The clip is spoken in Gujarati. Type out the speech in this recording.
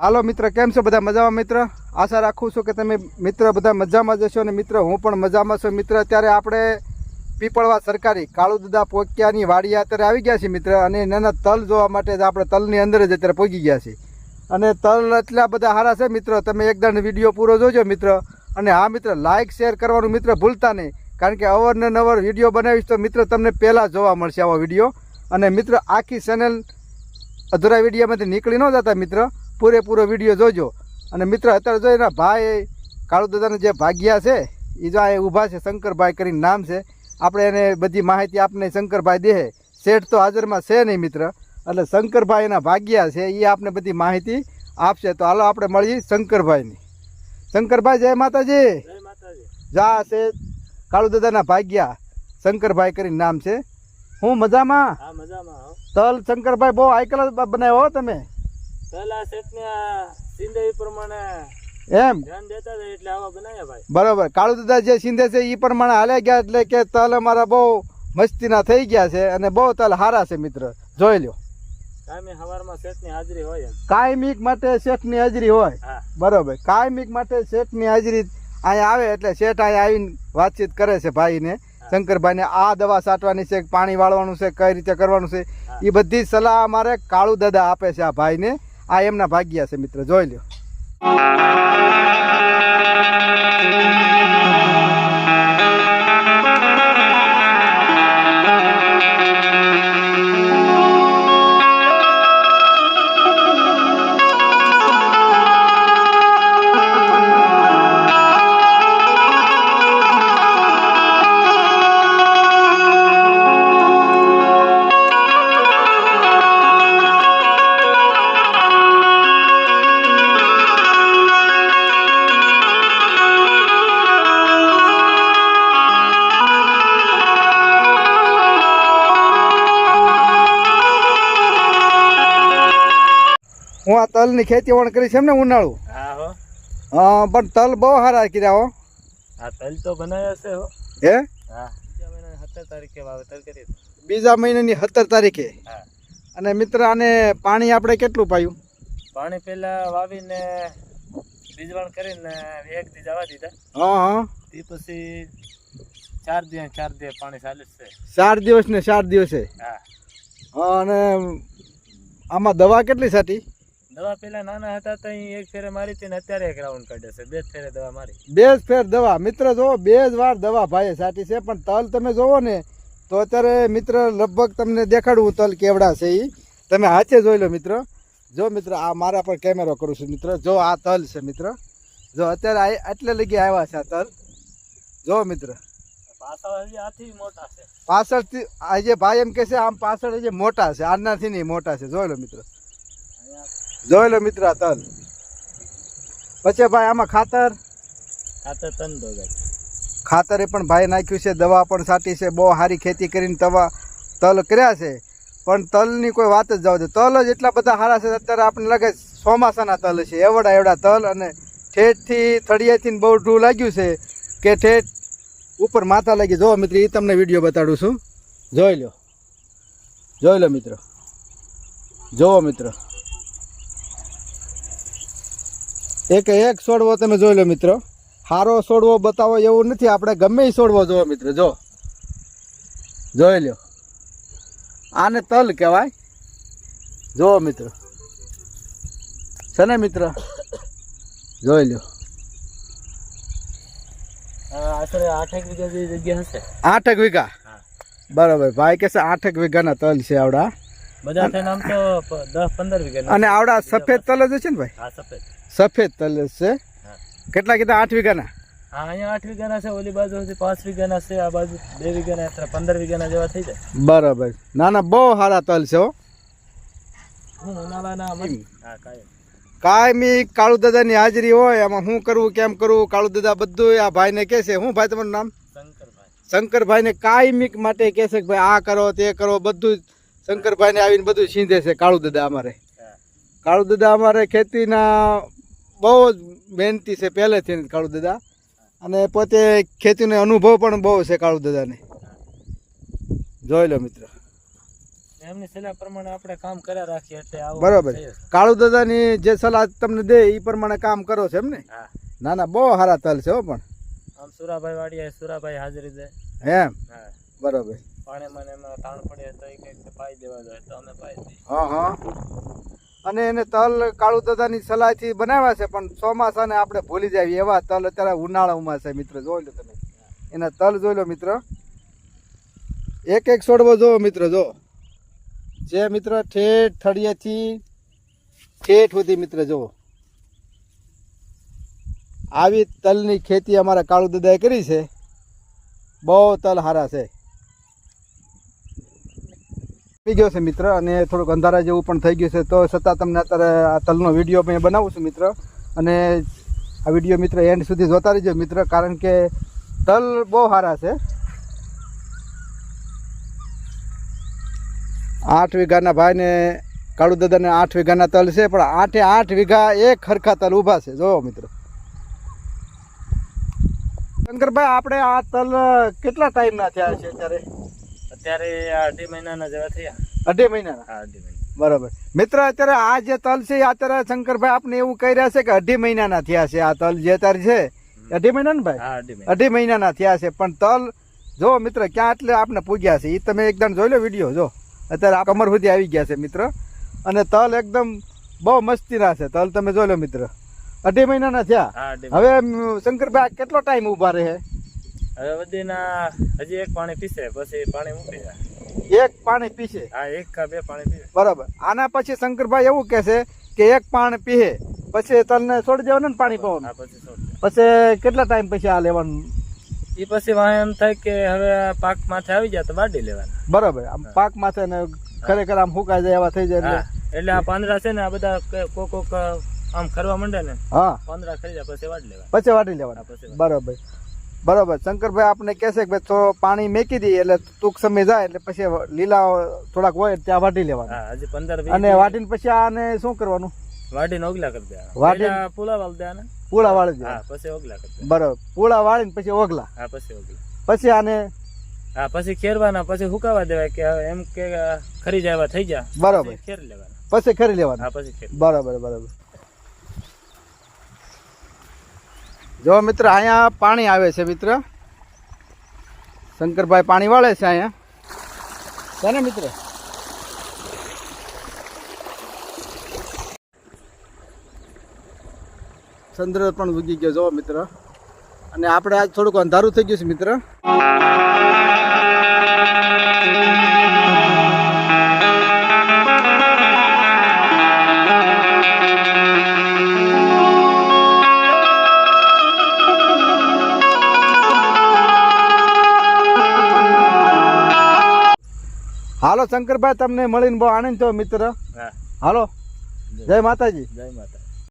હાલો મિત્ર, કેમ છો બધા મજામાં મિત્ર? આશા રાખું છું કે તમે મિત્ર બધા મજામાં જશો અને મિત્ર, હું પણ મજામાં છું. મિત્ર, અત્યારે આપણે પીપળવા સરકારી કાળુદદા પોક્યાની વાડી અત્યારે આવી ગયા છીએ મિત્ર અને નાના તલ જોવા માટે જ આપણે તલની અંદર જ અત્યારે પહોંચી ગયા છીએ. અને તલ એટલા બધા સારા છે મિત્ર, તમે એકદમ વીડિયો પૂરો જોજો મિત્ર. અને હા મિત્ર લાઇક શેર કરવાનું મિત્ર ભૂલતા નહીં. કારણ કે અવરને નવર વીડિયો બનાવીશ તો મિત્ર તમને પહેલાં જોવા મળશે આવો વીડિયો. અને મિત્ર, આખી ચેનલ અધૂરા વિડીયામાંથી નીકળી ન જતા મિત્ર. પૂરેપૂરો વીડિયો જોજો. અને મિત્ર અત્યારે જો એના ભાઈ કાળુદાદાને જે ભાગ્યા છે એ જો આ ઊભા છે શંકરભાઈ કરીને નામ છે. આપણે એને બધી માહિતી આપને શંકરભાઈ દે. શેઠ તો હાજરમાં છે નહીં મિત્ર એટલે શંકરભાઈ એના ભાગ્યા છે એ આપને બધી માહિતી આપશે. તો હાલો આપણે મળીએ શંકરભાઈની. શંકરભાઈ જય માતાજી. જય માતાજી. જા છે કાળુદાદાના ભાગ્યા. શંકરભાઈ કરીને નામ છે. હું મજામાં? તલ શંકરભાઈ બહુ આઈકલ બનાવ્યો હો તમે. પહેલા સેટને આ પ્રમાણે એમ? ધ્યાન દેતા હતા એટલે આવા બનાવ્યા ભાઈ. બરોબર. કાળુ દાદા જે સિંધે છે એ પ્રમાણે હાલે ગયા એટલે કે તલ અમારા બહુ મસ્તીના થઈ ગયા છે અને બહુ તલ હારા છે મિત્ર. જોઈ લ્યો. કાયમી સવારમાં સેટની હાજરી હોય કાયમિક માટે શેઠની હાજરી હોય. બરાબર. કાયમિક માટે શેઠની હાજરી અહીંયા આવે એટલે શેઠ અહીંયા આવીને વાતચીત કરે છે ભાઈને. શંકરભાઈને આ દવા છાંટવાની છે પાણી વાળવાનું છે કઈ રીતે કરવાનું છે. એ બધી સલાહ અમારે કાળુ દાદા આપે છે આ ભાઈને. આ એમના ભાગ્યા છે મિત્ર જોઈ લ્યો. હું આ તલની ખેતી વણ કરી છે ને ઉનાળું. હા હો. હા પણ તલ બહુ સારા કર્યા હો. આ તલ તો બનાવ્યા છે હો. હે? હા. બીજા મહિનાની સત્તર તારીખે વાવેતર કરી બીજા મહિનાની સત્તર તારીખે. હા. અને મિત્ર આને પાણી આપણે કેટલું પાયું? પાણી પહેલા વાવીને બીજવાણ કરીને એક દી જવા દીધા. હા હા. તે પછી ચાર દિવસ ચાર દિવસ પાણી ચાલુ છે. ચાર દિવસ ને ચાર દિવસે? હા. અને આમાં દવા કેટલી સાટી દવા પેલા નાના હતા તો એક ફેરે મારી હતી ને અત્યારે એક રાઉન્ડ કાઢે છે. બે જ ફેરે દવા મારી. બે જ ફેર દવા. મિત્ર જોવો બે જ વાર દવા ભાઈએ સાટી છે પણ તલ તમે જોવો ને તો અત્યારે મિત્ર લગભગ તમને દેખાડવું તલ કેવડા છે એ તમે હાથે જોઈ લો મિત્ર. જો મિત્ર આ મારા પર કેમેરો કરું છું મિત્ર. જો આ તલ છે મિત્ર. જો અત્યારે એટલે લગી આવ્યા છે આ તલ. જો મિત્ર. પાછળથી આ જે ભાઈ એમ કે છે આમ પાછળ જે મોટા છે. આનાથી નહીં મોટા છે. જોઈ લો મિત્ર. જોઈ લો મિત્ર તન તલ. પછી ભાઈ આમાં ખાતર? ખાતર તન ખાતરે પણ ભાઈ નાખ્યું છે દવા પણ સાટી છે બહુ સારી ખેતી કરીને તવા તલ કર્યા છે. પણ તલની કોઈ વાત જ જાવ દે. તલ જ એટલા બધા સારા છે અત્યારે આપણને લાગે ચોમાસાના તલ છે. એવડા એવડા તલ અને ઠેઠથી થળિયાથી બહુ ઢૂ લાગ્યું છે કે ઠેઠ ઉપર માથા લાગી. જો મિત્ર એ તમને વીડિયો બતાડું છું. જોઈ લો. જોઈ લો મિત્ર. જોવો મિત્ર. એક એક છોડવો તમે જોઈ લો મિત્રો. હારો છોડવો બતાવો એવું નથી. આપણે ગમે એ છોડવો જોવો મિત્ર જો. જોઈ લ્યો. આને તલ કહેવાય. જોવો મિત્ર. છે ને મિત્ર? જોઈ લ્યો. આઠક વીઘા બરાબર. ભાઈ કે છે આઠેક વીઘાના તલ છે આવડા. બધા થઈને તો દસ પંદર વીઘા અને આવડા સફેદ તલ જ છે ને ભાઈ? હા સફેદ. સફેદ તલ છે. કેટલા કીધા? આઠ વીઘાના? હા અહીંયા આઠ વીઘાના છે ઓલી બાજુ હજી પાંચ વીઘાના છે આ બાજુ બે વીઘાના પંદર વીઘાના જેવા થઈ જાય. બરાબર. ના ના બહુ સારા તલ છે હો. કાયમ. કાયમી કાળુ દાદાની હાજરી હોય એમાં શું કરવું કેમ કરવું કાળુ દાદા બધું આ ભાઈને કહે છે. શું ભાઈ તમારું નામ? શંકરભાઈ. શંકરભાઈને કાયમિક માટે કેસે છે કે ભાઈ આ કરો તે કરો બધું શંકરભાઈને આવીને બધું સીંધે છે કાળુ દાદા અમારે. કાળુ દાદા અમારે ખેતીના બહુ જ મહેનતી છે પહેલેથી કાળુ દાદા. અને પોતે ખેતીનો અનુભવ પણ બહુ છે કાળુ દાદાને. જોઈ લો મિત્ર. એમની સલાહ પ્રમાણે આપણે કામ કર્યા રાખીએ એટલે આવું બરોબર. કાળુ દાદાની જે સલાહ તમને દે એ પ્રમાણે કામ કરો છો એમ ને? ના ના બહુ સારા તલ છે હો પણ. આમ સુરાભાઈ વાડીએ સુરાભાઈ હાજરી દે. એમ? બરોબર. પાણી મને એમાં તાણ પડે તો એ કંઈક પાઈ દેવા જોઈએ તો અમે પાઈ દઈએ. હા હા. અને એને તલ કાળુ દાદાની સલાહથી બનાવ્યા છે, પણ ચોમાસાને આપણે ભૂલી જાય એવા તલ અત્યારે ઉનાળામાં છે મિત્ર, જોઈ લો તમે. એના તલ જોઈ લો મિત્ર. એક એક છોડવો જો મિત્ર, જો. જે મિત્ર ઠેઠ થળિયેથી ઠેઠ સુધી મિત્ર જુઓ આવી તલની ખેતી અમારા કાળુ દાદાએ કરી છે. બહુ તલ હારા છે. થઈ ગયો છે મિત્ર અને થોડુંક અંધારા જેવું પણ થઈ ગયું છે. તો છતાં તમને અત્યારે આ તલનો વીડિયો મેં બનાવું છું મિત્ર અને આ વીડિયો મિત્ર એન્ડ સુધી જોતા રહેજો મિત્ર, કારણ કે તલ બહુ સારા છે. આઠ વીઘાના ભાઈને કાળુ દાદાને આઠ વીઘાના તલ છે, પણ આઠે આઠ વીઘા એક ખરખા તલ ઊભા છે. જોવો મિત્રો. શંકરભાઈ, આપણે આ તલ કેટલા ટાઈમના થયા છે અત્યારે? અત્યારે અઢી મહિનાના જેવા થયા. અઢી મહિનાના? હા અઢી મહિના. બરાબર. મિત્ર અત્યારે આ જે તલ છે અત્યારે શંકરભાઈ આપને એવું કહી રહ્યા છે કે અઢી મહિનાના થયા છે આ તલ જે અત્યારે છે. અઢી મહિના ને ભાઈ? અઢી મહિનાના થયા છે. પણ તલ જો મિત્ર ક્યાં એટલે આપને પૂગ્યા છે? એ તમે એકદમ જોઈ લો વીડિયો જો. અત્યારે આ કમર સુધી આવી ગયા છે મિત્ર. અને તલ એકદમ બહુ મસ્તીના છે. તલ તમે જોઈ લો મિત્ર. અઢી મહિનાના થયા. હવે શંકરભાઈ કેટલો ટાઈમ ઊભા રહે? હવે બધીના હજી એક પાણી પીસે પછી પાણી મૂકી જાય. એક પાણી પીશે હા એક કા બે પાણી પીવે. બરાબર. આના પછી શંકરભાઈ એવું કહેશે કે એક પાણી પીએ પછી તને છોડી દેવાનું ને પાણી પીવાનું. પછી પછી કેટલા ટાઈમ પછી આ લેવાનું? એ પછી વાહ એમ થાય કે હવે પાક માથે આવી જાય તો બાડી લેવાના. બરાબર. આમ પાક માથે ને ખરેખર આમ ફૂંકાઈ જાય એવા થઈ જાય એટલે. આ પાંદડા છે ને આ બધા કોક કોક આમ ખરવા માંડે ને હા. પાંદડા ખરી જાય પછી વાડી લેવાના. પછી વાડી લેવાના. પછી. બરાબર. બરાબર. શંકરભાઈ આપણે કહેશે કે ભાઈ તો પાણી મેકી દઈએ એટલે ટૂંક સમય જાય એટલે પછી લીલા થોડાક હોય ત્યાં વાટી લેવાના. હજી પંદર અને વાટીને પછી આને શું કરવાનું? વાડીને ઓગલા કરી દેવાના. વાટી પૂળા વાળ દેવાના પૂળા વાળી દે. દેવાના પછી ઓગલા કરી બરાબર. પૂળા વાળીને પછી ઓગલા. હા પછી ઓગલા. પછી આને હા પછી ખેરવાના પછી હુકાવા દેવાય કે એમ કે ખરી જાય થઈ જાય. બરાબર. ખેર લેવાના. પછી ખરી લેવાના. હા પછી બરાબર બરાબર. જો મિત્ર, અહીંયા પાણી આવે છે મિત્ર. શંકરભાઈ પાણી વાળે છે અહીંયા. છે ને મિત્ર? ચંદ્ર પણ ઉગી ગયો જો મિત્ર. અને આપણે આજ થોડુંક અંધારું થઈ ગયું છે મિત્ર. હાલો શંકરભાઈ તમને મળીને બહુ આનંદ થયો મિત્ર. હાલો. જય માતાજી. જય માતા